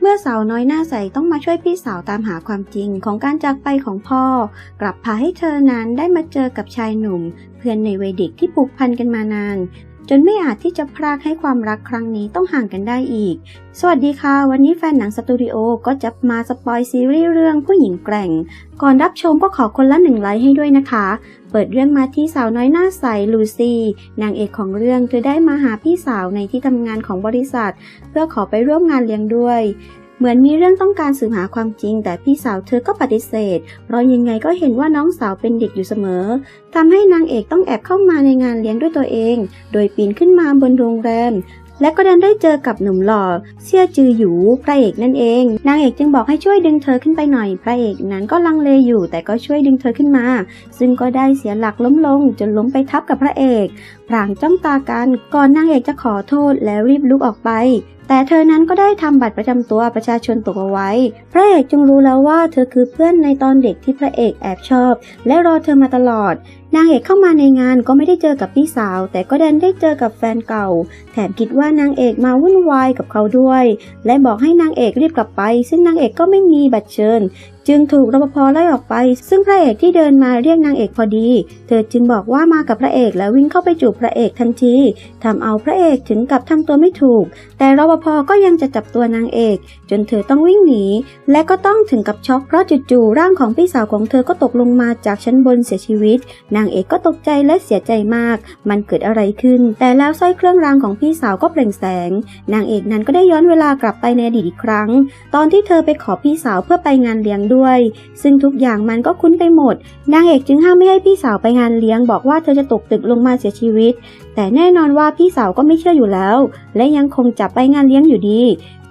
เมื่อสาวน้อยหน้าใสต้องมาช่วยพี่สาวตามหาความจริงของการจากไปของพ่อ กลับพาให้เธอนั้นได้มาเจอกับชายหนุ่ม เพื่อนในวัยเด็กที่ผูกพันกันมานาน จนไม่อาจที่จะพรากให้ความรักครั้งนี้ต้องห่างกันได้อีก สวัสดีค่ะ วันนี้แฟนหนังสตูดิโอก็จะมาสปอยซีรีส์เรื่องผู้หญิงแกร่ง ก่อนรับชมก็ขอคนละหนึ่งไลค์ให้ด้วยนะคะ เปิดเรื่องมาที่สาวน้อยหน้าใสลูซี่ นางเอกของเรื่องเธอได้มาหาพี่สาวในที่ทำงานของบริษัท เพื่อขอไปร่วมงานเลี้ยงด้วย เหมือนมีเรื่องต้องการสืบหาความจริง แต่พี่สาวเธอก็ปฏิเสธ เพราะยังไงก็เห็นว่าน้องสาวเป็นเด็กอยู่เสมอทำให้นางเอกต้องแอบเข้ามาในงานเลี้ยงด้วยตัวเอง โดยปีนขึ้นมาบนโรงแรมและก็ดันได้เจอกับหนุ่มหล่อเสี่ยจือหยูพระเอกนั่นเอง นางเอกจึงบอกให้ช่วยดึงเธอขึ้นไปหน่อย พระเอกนั้นก็ลังเลอยู่แต่ก็ช่วยดึงเธอขึ้นมา ซึ่งก็ได้เสียหลักล้มลงจนล้มไปทับกับพระเอก พลางจ้องตากัน ก่อนนางเอกจะขอโทษแล้วรีบลุกออกไป แต่เธอนั้นก็ได้ทำบัตรประจำตัวประชาชนตกเอาไว้ พระเอกจึงรู้แล้วว่าเธอคือเพื่อนในตอนเด็กที่พระเอกแอบชอบ และรอเธอมาตลอด นางเอกเข้ามาในงานก็ไม่ได้เจอกับพี่สาว แต่ก็ดันได้เจอกับแฟนเก่า แถมคิดว่านางเอกมาวุ่นวายกับเขาด้วย และบอกให้นางเอกรีบกลับไป ซึ่งนางเอกก็ไม่มีบัตรเชิญจึงถูกรปภไล่ออกไป ซึ่งพระเอกที่เดินมาเรียกนางเอกพอดี เธอจึงบอกว่ามากับพระเอกแล้ววิ่งเข้าไปจูบพระเอกทันทีทำเอาพระเอกถึงกับทำตัวไม่ถูก แต่รปภก็ยังจะจับตัวนางเอก จนเธอต้องวิ่งหนี และก็ต้องถึงกับช็อกเพราะจู่ๆร่างของพี่สาวของเธอก็ตกลงมาจากชั้นบนเสียชีวิต นางเอกก็ตกใจและเสียใจมาก มันเกิดอะไรขึ้น แต่แล้วสร้อยเครื่องรางของพี่สาวก็เปล่งแสง นางเอกนั้นก็ได้ย้อนเวลากลับไปในอดีตอีกครั้ง ตอนที่เธอไปขอพี่สาวเพื่อไปงานเลี้ยงด้วย ซึ่งทุกอย่างมันก็คุ้นไปหมด นางเอกจึงห้ามไม่ให้พี่สาวไปงานเลี้ยง บอกว่าเธอจะตกตึกลงมาเสียชีวิต แต่แน่นอนว่าพี่สาวก็ไม่เชื่ออยู่แล้ว และยังคงจับไปงานเลี้ยงอยู่ดี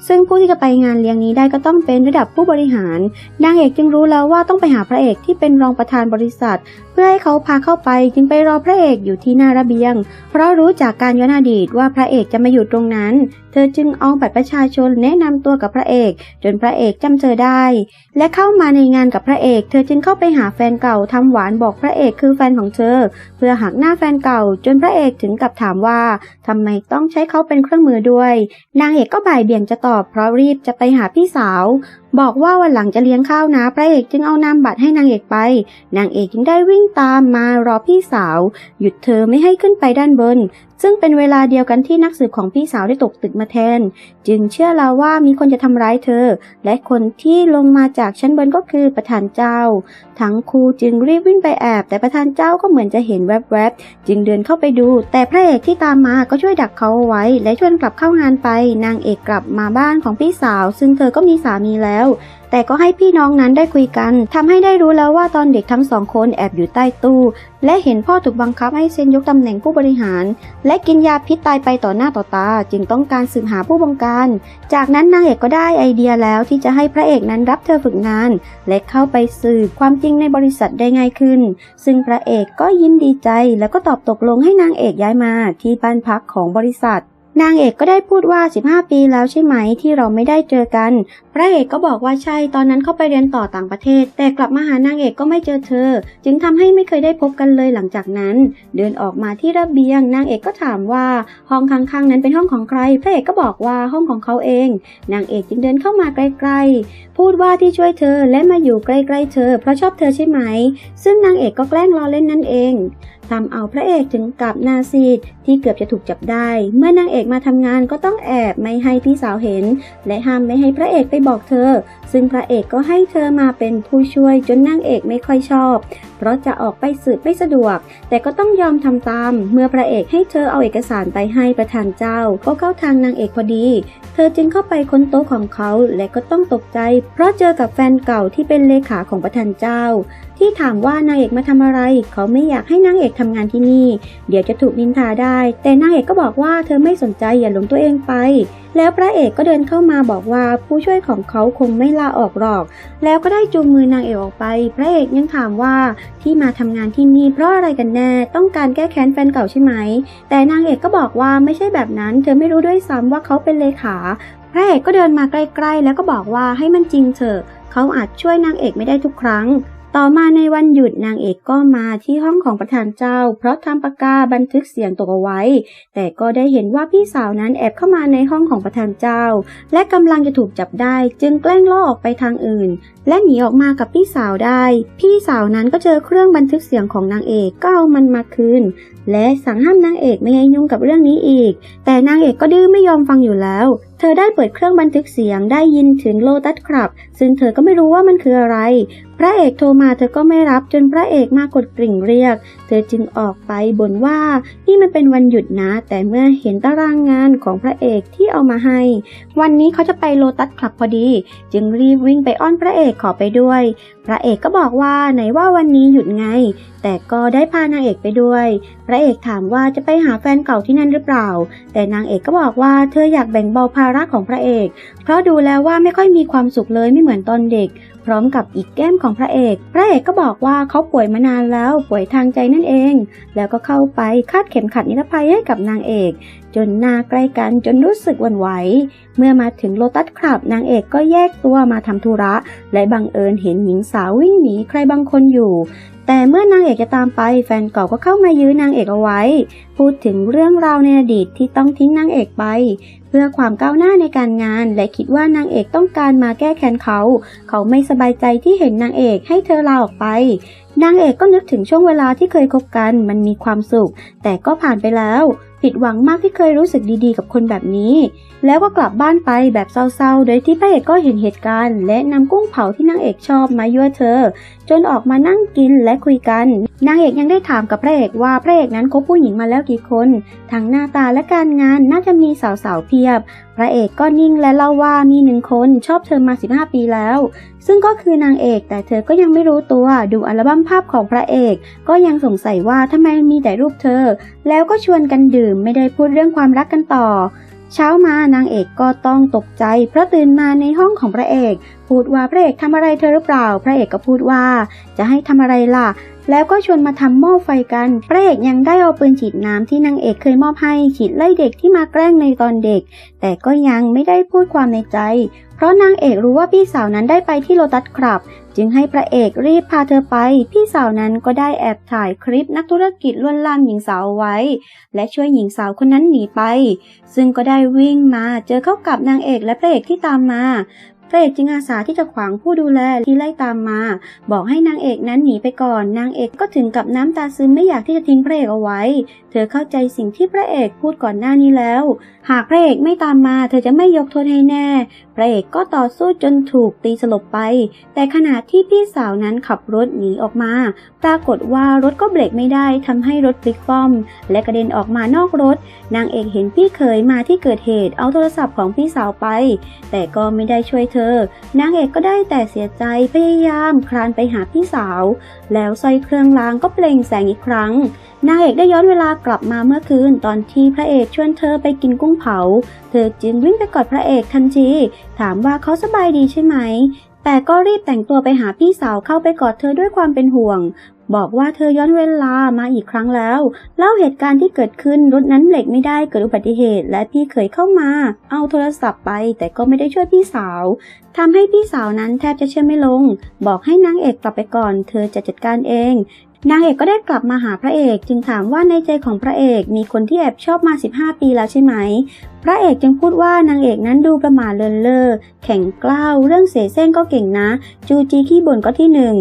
ซึ่งผู้ที่จะไปงานเลี้ยงนี้ได้ก็ต้องเป็นระดับผู้บริหาร นางเอกจึงรู้แล้วว่าต้องไปหาพระเอกที่เป็นรองประธานบริษัท พื่อให้เขาพาเข้าไปจึงไปรอพระเอกอยู่ที่หน้าระเบียง เพราะรู้จากการย้อนอดีตว่าพระเอกจะมาอยู่ตรงนั้น เธอจึงเอาบัตรประชาชนแนะนำตัวกับพระเอก จนพระเอกจำเธอได้ และเข้ามาในงานกับพระเอก เธอจึงเข้าไปหาแฟนเก่าทำหวานบอกพระเอกคือแฟนของเธอ เพื่อหักหน้าแฟนเก่า จนพระเอกถึงกับถามว่าทำไมต้องใช้เขาเป็นเครื่องมือด้วย นางเอกก็บ่ายเบี่ยงจะตอบเพราะรีบจะไปหาพี่สาวบอกว่าวันหลังจะเลี้ยงข้าวนะ พระเอกจึงเอานามบัตรให้นางเอกไป นางเอกจึงได้วิ่งตามมารอพี่สาว หยุดเธอไม่ให้ขึ้นไปด้านบน ซึ่งเป็นเวลาเดียวกันที่นักสืบของพี่สาวได้ตกตึกมาแทน จึงเชื่อแล้วว่ามีคนจะทำร้ายเธอ และคนที่ลงมาจากชั้นบนก็คือประธานเจ้า ทั้งคู่จึงรีบวิ่งไปแอบ แต่ประธานเจ้าก็เหมือนจะเห็นแวบๆ จึงเดินเข้าไปดู แต่พระเอกที่ตามมาก็ช่วยดักเขาไว้ และชวนกลับเข้างานไป นางเอกกลับมาบ้านของพี่สาว ซึ่งเธอก็มีสามีแล้วแต่ก็ให้พี่น้องนั้นได้คุยกันทำให้ได้รู้แล้วว่าตอนเด็กทั้งสองคนแอบอยู่ใต้ตู้ และเห็นพ่อถูกบังคับให้เซ็นยกตำแหน่งผู้บริหาร และและกินยาพิษตายไปต่อหน้าต่อตา จึงต้องการสืบหาผู้บงการ จากนั้นนางเอกก็ได้ไอเดียแล้วที่จะให้พระเอกนั้นรับเธอฝึกงาน และเข้าไปสืบความจริงในบริษัทได้ง่ายขึ้น ซึ่งพระเอกก็ยิ้มดีใจแล้วก็ตอบตกลงให้นางเอกย้ายมาที่บ้านพักของบริษัท นางเอกก็ได้พูดว่า 15 ปีแล้วใช่ไหมที่เราไม่ได้เจอกัน พระเอกก็บอกว่าใช่ตอนนั้นเข้าไปเรียนต่อต่างประเทศ แต่กลับมาหานางเอกก็ไม่เจอเธอ จึงทำให้ไม่เคยได้พบกันเลยหลังจากนั้น เดินออกมาที่ระเบียงนางเอกก็ถามว่าห้องข้างๆนั้นเป็นห้องของใคร พระเอกก็บอกว่าห้องของเขาเอง นางเอกจึงเดินเข้ามาใกล้ๆ พูดว่าที่ช่วยเธอและมาอยู่ใกล้ๆเธอ เพราะชอบเธอใช่ไหม ซึ่งนางเอกก็แกล้งล้อเล่นนั่นเอง ทำเอาพระเอกถึงกับนาซีดที่เกือบจะถูกจับได้ เมื่อนางเอกมาทำงานก็ต้องแอบไม่ให้พี่สาวเห็น และห้ามไม่ให้พระเอกไปบอกเธอ ซึ่งพระเอกก็ให้เธอมาเป็นผู้ช่วยจนนางเอกไม่ค่อยชอบ เพราะจะออกไปสืบไม่สะดวก แต่ก็ต้องยอมทำตาม เมื่อพระเอกให้เธอเอาเอกสารไปให้ประธานเจ้า ก็เข้าทางนางเอกพอดี เธอจึงเข้าไปค้นโต๊ะของเขาและก็ต้องตกใจ เพราะเจอกับแฟนเก่าที่เป็นเลขาของประธานเจ้า ที่ถามว่านางเอกมาทำอะไร เขาไม่อยากให้นางเอกทำงานที่นี่ เดี๋ยวจะถูกนินทาได้ แต่นางเอกก็บอกว่าเธอไม่สนใจอย่าหลงตัวเองไป แล้วพระเอกก็เดินเข้ามาบอกว่าผู้ช่วยของเขาคงไม่ลาออกหรอก แล้วก็ได้จูงมือนางเอกออกไป พระเอกยังถามว่าที่มาทำงานที่นี่เพราะอะไรกันแน่ ต้องการแก้แค้นแฟนเก่าใช่ไหม แต่นางเอกก็บอกว่าไม่ใช่แบบนั้น เธอไม่รู้ด้วยซ้ำว่าเขาเป็นเลขาพระเอกก็เดินมาใกล้ ๆ แล้วก็บอกว่าให้มันจริงเถอะ เขาอาจช่วยนางเอกไม่ได้ทุกครั้ง ต่อมาในวันหยุดนางเอกก็มาที่ห้องของประธานเจ้า เพราะทำปากกาบันทึกเสียงตกเอาไว้ แต่ก็ได้เห็นว่าพี่สาวนั้นแอบเข้ามาในห้องของประธานเจ้า และกำลังจะถูกจับได้ จึงแกล้งล่อออกไปทางอื่น และหนีออกมากับพี่สาวได้ พี่สาวนั้นก็เจอเครื่องบันทึกเสียงของนางเอกก็เอามันมาคืน และสั่งห้ามนางเอกไม่ให้ยุ่งกับเรื่องนี้อีก แต่นางเอกก็ดื้อไม่ยอมฟังอยู่แล้วเธอได้เปิดเครื่องบันทึกเสียงได้ยินถึงโลตัสครับ ซึ่งเธอก็ไม่รู้ว่ามันคืออะไร พระเอกโทรมาเธอก็ไม่รับจนพระเอกมากดกริ่งเรียก เธอจึงออกไปบ่นว่านี่มันเป็นวันหยุดนะ แต่เมื่อเห็นตารางงานของพระเอกที่เอามาให้ วันนี้เขาจะไปโลตัสคลับพอดี จึงรีบวิ่งไปอ้อนพระเอกขอไปด้วย ระเอกก็บอกว่าไหนว่าวันนี้หยุดไง แต่ก็ได้พานางเอกไปด้วย พระเอกถามว่าจะไปหาแฟนเก่าที่นั่นหรือเปล่า แต่นางเอกก็บอกว่าเธออยากแบ่งเบาภาระของพระเอก เพราะดูแล้วว่าไม่ค่อยมีความสุขเลยไม่เหมือนตอนเด็ก พร้อมกับอีกแก้มของพระเอก พระเอกก็บอกว่าเขาป่วยมานานแล้วป่วยทางใจนั่นเอง แล้วก็เข้าไปคาดเข็มขัดนิรภัยให้กับนางเอกจนหน้าใกล้กันจนรู้สึกวั่นไหว เมื่อมาถึงโลตัสคลับนางเอกก็แยกตัวมาทำธุระ และบังเอิญเห็นหญิงสาววิ่งหนีใครบางคนอยู่ แต่เมื่อนางเอกจะตามไปแฟนเก่าก็เข้ามายื้อนางเอกเอาไว้ พูดถึงเรื่องราวในอดีตที่ต้องทิ้งนางเอกไป เพื่อความก้าวหน้าในการงาน และคิดว่านางเอกต้องการมาแก้แค้นเขา เขาไม่สบายใจที่เห็นนางเอกให้เธอลาออกไป นางเอกก็นึกถึงช่วงเวลาที่เคยคบกันมันมีความสุข แต่ก็ผ่านไปแล้ว ผิดหวังมากที่เคยรู้สึกดีๆ กับคนแบบนี้ แล้วก็กลับบ้านไปแบบเศร้าๆ โดยที่พระเอกก็เห็นเหตุการณ์ และนำกุ้งเผาที่นางเอกชอบมายั่วเธอ จนออกมานั่งกินและคุยกัน นางเอกยังได้ถามกับพระเอกว่าพระเอกนั้นคบผู้หญิงมาแล้วกี่คน ทั้งหน้าตาและการงานน่าจะมีสาวๆเพียบ พระเอกก็นิ่งและเล่าว่ามีหนึ่งคนชอบเธอมา 15 ปีแล้ว ซึ่งก็คือนางเอกแต่เธอก็ยังไม่รู้ตัวดูอัลบั้มภาพของพระเอก ก็ยังสงสัยว่าทำไมมีแต่รูปเธอ แล้วก็ชวนกันดื่มไม่ได้พูดเรื่องความรักกันต่อ เช้ามานางเอกก็ต้องตกใจ เพราะตื่นมาในห้องของพระเอก พูดว่าพระเอกทำอะไรเธอหรือเปล่า พระเอกก็พูดว่า จะให้ทำอะไรล่ะ แล้วก็ชวนมาทำหม้อไฟกัน พระเอกยังได้เอาปืนฉีดน้ำที่นางเอกเคยมอบให้ฉีดไล่เด็กที่มาแกล้งในตอนเด็ก แต่ก็ยังไม่ได้พูดความในใจ เพราะนางเอกรู้ว่าพี่สาวนั้นได้ไปที่โลตัสครับ จึงให้พระเอกรีบพาเธอไป พี่สาวนั้นก็ได้แอบถ่ายคลิปนักธุรกิจลวนลามหญิงสาวไว้ และช่วยหญิงสาวคนนั้นหนีไป ซึ่งก็ได้วิ่งมาเจอเข้ากับนางเอกและพระเอกที่ตามมา พระเอกจึงอาสาที่จะขวางผู้ดูแลที่ไล่ตามมา บอกให้นางเอกนั้นหนีไปก่อน นางเอกก็ถึงกับน้ำตาซึมไม่อยากที่จะทิ้งพระเอกเอาไว้ เธอเข้าใจสิ่งที่พระเอกพูดก่อนหน้านี้แล้ว หากพระเอกไม่ตามมา เธอจะไม่ยกโทษให้แน่ พระเอกก็ต่อสู้จนถูกตีสลบไป แต่ขณะที่พี่สาวนั้นขับรถหนีออกมา ปรากฏว่ารถก็เบรกไม่ได้ทำให้รถพลิกคว่ำและกระเด็นออกมานอกรถ นางเอกเห็นพี่เขยมาที่เกิดเหตุเอาโทรศัพท์ของพี่สาวไป แต่ก็ไม่ได้ช่วยเธอนางเอกก็ได้แต่เสียใจพยายามคลานไปหาพี่สาว แล้วสร้อยเครื่องรางก็เปล่งแสงอีกครั้ง นางเอกได้ย้อนเวลากลับมาเมื่อคืนตอนที่พระเอกชวนเธอไปกินกุ้งเผา เธอจึงวิ่งไปกอดพระเอกทันทีถามว่าเขาสบายดีใช่ไหม แต่ก็รีบแต่งตัวไปหาพี่สาวเข้าไปกอดเธอด้วยความเป็นห่วง บอกว่าเธอย้อนเวลามาอีกครั้งแล้ว เล่าเหตุการณ์ที่เกิดขึ้นรถนั้นเบรกไม่ได้เกิดอุบัติเหตุ และพี่เคยเข้ามา เอาโทรศัพท์ไป แต่ก็ไม่ได้ช่วยพี่สาวทำให้พี่สาวนั้นแทบจะเชื่อไม่ลง บอกให้นางเอกกลับไปก่อน เธอจะจัดการเอง นางเอกก็ได้กลับมาหาพระเอก จึงถามว่าในใจของพระเอกมีคนที่แอบชอบมา 15 ปีแล้วใช่ไหม พระเอกจึงพูดว่านางเอกนั้นดูประม่าเลินเล่อแข็งกล้าวเรื่องเสแสร้งก็เก่งนะ จูจีขี้บ่นก็ที่หนึ่ง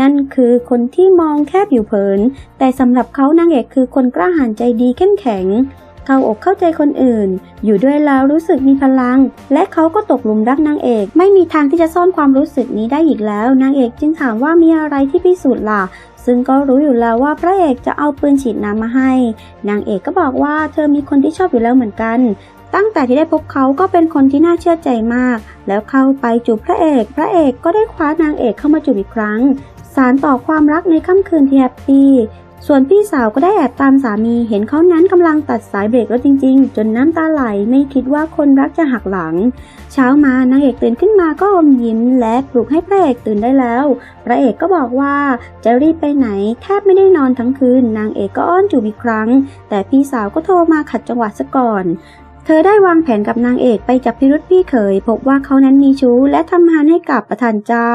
นั่นคือคนที่มองแค่ผิวเผิน แต่สำหรับเขานางเอกคือคนกล้าหาญใจดีเข้มแข็งเข้าอกเข้าใจคนอื่น อยู่ด้วยแล้วรู้สึกมีพลัง และเขาก็ตกหลุมรักนางเอก ไม่มีทางที่จะซ่อนความรู้สึกนี้ได้อีกแล้ว นางเอกจึงถามว่ามีอะไรที่พิสูจน์ล่ะ ซึ่งก็รู้อยู่แล้วว่าพระเอกจะเอาปืนฉีดน้ำมาให้ นางเอกก็บอกว่าเธอมีคนที่ชอบอยู่แล้วเหมือนกัน ตั้งแต่ที่ได้พบเขาก็เป็นคนที่น่าเชื่อใจมาก แล้วเข้าไปจูบพระเอก พระเอกก็ได้คว้านางเอกเข้ามาจูบอีกครั้ง สารต่อความรักในค่ำคืนที่แฮปปี้ ส่วนพี่สาวก็ได้แอบตามสามีเห็นเขานั้นกำลังตัดสายเบรกรถจริงๆ จนน้ำตาไหลไม่คิดว่าคนรักจะหักหลัง เช้ามานางเอกตื่นขึ้นมาก็อมยิ้ม และปลุกให้พระเอกตื่นได้แล้ว พระเอกก็บอกว่าจะรีบไปไหนแทบไม่ได้นอนทั้งคืน นางเอกก็อ้อนจูบอีกครั้ง แต่พี่สาวก็โทรมาขัดจังหวะซะก่อน เธอได้วางแผนกับนางเอกไปจับพิรุธพี่เขยพบว่าเขานั้นมีชู้และทำงานให้กับประธานเจ้า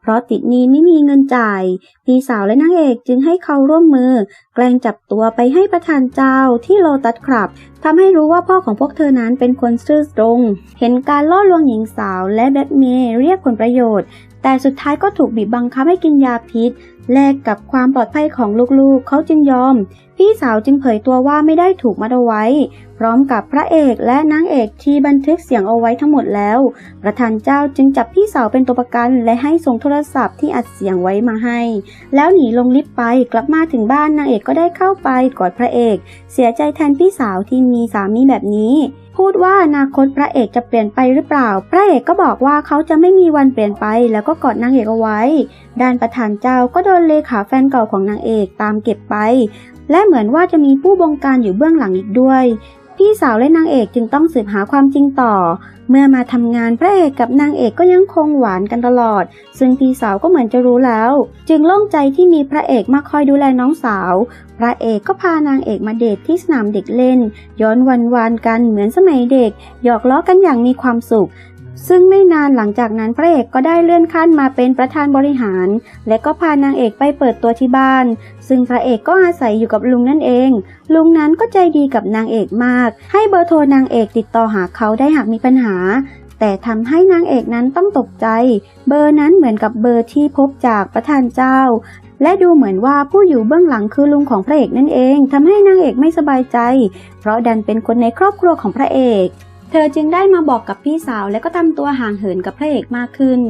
เพราะติดหนี้ไม่มีเงินจ่าย พี่สาวและนางเอกจึงให้เขาร่วมมือ แกล้งจับตัวไปให้ประธานเจ้าที่โลตัสครับทำให้รู้ว่าพ่อของพวกเธอนั้นเป็นคนซื่อตรง เห็นการล่อลวงหญิงสาวและแบล็กเมย์เรียกผลประโยชน์ แต่สุดท้ายก็ถูกบีบบังคับให้กินยาพิษแลกกับความปลอดภัยของลูกๆ เขาจึงยอม พี่สาวจึงเผยตัวว่าไม่ได้ถูกมัดเอาไว้ พร้อมกับพระเอกและนางเอกที่บันทึกเสียงเอาไว้ทั้งหมดแล้ว ประธานเจ้าจึงจับพี่สาวเป็นตัวประกัน และให้ส่งโทรศัพท์ที่อัดเสียงไว้มาให้ แล้วหนีลงลิฟต์ไปกลับมาถึงบ้านนางเอกก็ได้เข้าไปกอดพระเอก เสียใจแทนพี่สาวที่มีสามีแบบนี้พูดว่าอนาคตพระเอกจะเปลี่ยนไปหรือเปล่า พระเอกก็บอกว่าเขาจะไม่มีวันเปลี่ยนไป แล้วก็กอดนางเอกเอาไว้ ด้านประธานเจ้าก็โดนเลขาแฟนเก่าของนางเอกตามเก็บไป และเหมือนว่าจะมีผู้บงการอยู่เบื้องหลังอีกด้วย พี่สาวและนางเอกจึงต้องสืบหาความจริงต่อ เมื่อมาทำงานพระเอกกับนางเอกก็ยังคงหวานกันตลอด ซึ่งพี่สาวก็เหมือนจะรู้แล้ว จึงโล่งใจที่มีพระเอกมาคอยดูแลน้องสาว พระเอกก็พานางเอกมาเดทที่สนามเด็กเล่น ย้อนวันวานกันเหมือนสมัยเด็กหยอกล้อกันอย่างมีความสุข ซึ่งไม่นานหลังจากนั้นพระเอกก็ได้เลื่อนขั้นมาเป็นประธานบริหาร และก็พานางเอกไปเปิดตัวที่บ้าน ซึ่งพระเอกก็อาศัยอยู่กับลุงนั่นเอง ลุงนั้นก็ใจดีกับนางเอกมาก ให้เบอร์โทรนางเอกติดต่อหาเขาได้หากมีปัญหา แต่ทำให้นางเอกนั้นต้องตกใจ เบอร์นั้นเหมือนกับเบอร์ที่พบจากประธานเจ้าและดูเหมือนว่าผู้อยู่เบื้องหลังคือลุงของพระเอกนั่นเองทำให้นางเอกไม่สบายใจ เพราะดันเป็นคนในครอบครัวของพระเอก ธอจึงได้มาบอกกับพี่สาวและก็ทำตัวห่างเหินกับพระเอกมากขึ้น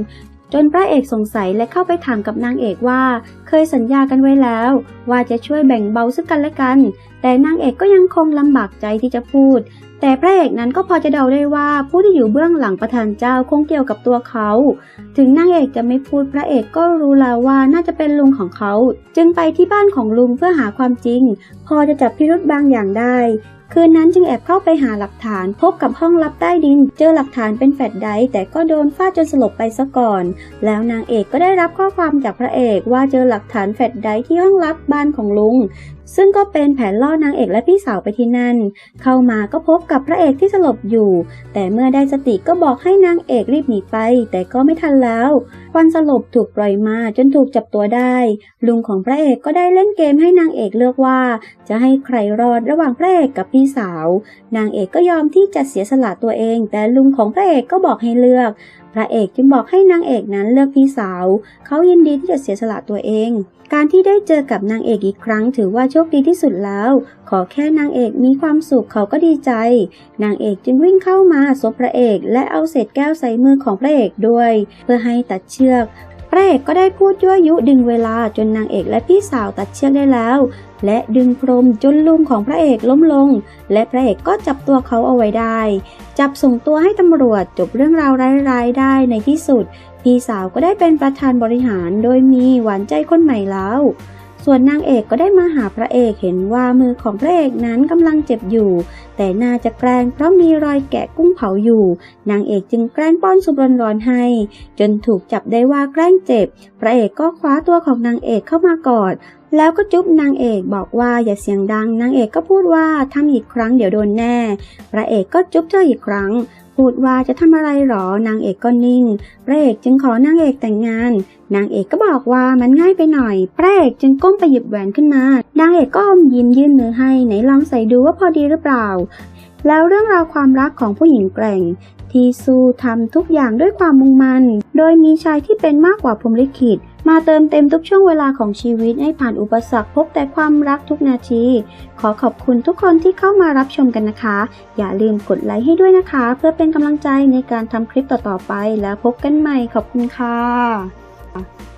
จนพระเอกสงสัยและเข้าไปถามกับนางเอกว่า เคยสัญญากันไว้แล้ว ว่าจะช่วยแบ่งเบาซึ่งกันและกัน แต่นางเอกก็ยังคงลำบากใจที่จะพูด แต่พระเอกนั้นก็พอจะเดาได้ว่าผู้ที่อยู่เบื้องหลังประธานเจ้าคงเกี่ยวกับตัวเขา ถึงนางเอกจะไม่พูดพระเอกก็รู้แล้วว่าน่าจะเป็นลุงของเขา จึงไปที่บ้านของลุงเพื่อหาความจริง พอจะจับพิรุธบางอย่างได้ คืนนั้นจึงแอบเข้าไปหาหลักฐาน พบกับห้องลับใต้ดิน เจอหลักฐานเป็นแฟดไดแต่ก็โดนฟาดจนสลบไปซะก่อน แล้วนางเอกก็ได้รับข้อความจากพระเอกว่าเจอหลักฐานแฟดไดที่ห้องลับบ้านของลุง ซึ่งก็เป็นแผนล่อนางเอกและพี่สาวไปที่นั่น เข้ามาก็พบกับพระเอกที่สลบอยู่ แต่เมื่อได้สติก็บอกให้นางเอกรีบหนีไป แต่ก็ไม่ทันแล้วควันสลบถูกปล่อยมาจนถูกจับตัวได้ ลุงของพระเอกก็ได้เล่นเกมให้นางเอกเลือกว่า จะให้ใครรอดระหว่างพระเอกกับพี่สาว นางเอกก็ยอมที่จะเสียสละตัวเอง แต่ลุงของพระเอกก็บอกให้เลือก ระเอกจึงบอกให้นางเอกนั้นเลือกพี่สาว เขายินดีที่จะเสียสละตัวเอง การที่ได้เจอกับนางเอกอีกครั้งถือว่าโชคดีที่สุดแล้ว ขอแค่นางเอกมีความสุขเขาก็ดีใจ นางเอกจึงวิ่งเข้ามาซบพระเอก และเอาเศษแก้วใส่มือของพระเอกด้วย เพื่อให้ตัดเชือก พระเอกก็ได้พูดยั่วยุดึงเวลาจนนางเอกและพี่สาวตัดเชือกได้แล้ว และดึงพรมจนลุงของพระเอกล้มลง และพระเอกก็จับตัวเขาเอาไว้ได้ จับส่งตัวให้ตำรวจจบเรื่องราวร้ายๆได้ในที่สุด พี่สาวก็ได้เป็นประธานบริหารโดยมีหวานใจคนใหม่แล้ว ส่วนนางเอกก็ได้มาหาพระเอกเห็นว่ามือของพระเอกนั้นกำลังเจ็บอยู่ แต่น่าจะแกล้งเพราะมีรอยแกะกุ้งเผาอยู่ นางเอกจึงแกล้งป้อนซุปร้อนๆให้ จนถูกจับได้ว่าแกล้งเจ็บ พระเอกก็คว้าตัวของนางเอกเข้ามากอดแล้วก็จุ๊บนางเอกบอกว่าอย่าเสียงดังนางเอกก็พูดว่าทำอีกครั้งเดี๋ยวโดนแน่ พระเอกก็จุ๊บเธออีกครั้ง พูดว่าจะทำอะไรหรอนางเอกก็นิ่ง พระเอกจึงขอนางเอกแต่งงาน นางเอกก็บอกว่ามันง่ายไปหน่อยพระเอกจึงก้มไปหยิบแหวนขึ้นมา นางเอกก็อมยิ้มยื่นมือให้ไหนลองใส่ดูว่าพอดีหรือเปล่า แล้วเรื่องราวความรักของผู้หญิงแกร่ง ที่สู้ทำทุกอย่างด้วยความมุ่งมั่น โดยมีชายที่เป็นมากกว่าพรมลิขิตมาเติมเต็มทุกช่วงเวลาของชีวิตให้ผ่านอุปสรรคพบแต่ความรักทุกนาที ขอขอบคุณทุกคนที่เข้ามารับชมกันนะคะ อย่าลืมกดไลค์ให้ด้วยนะคะ เพื่อเป็นกำลังใจในการทำคลิปต่อๆไปแล้วพบกันใหม่ขอบคุณค่ะ Tchau.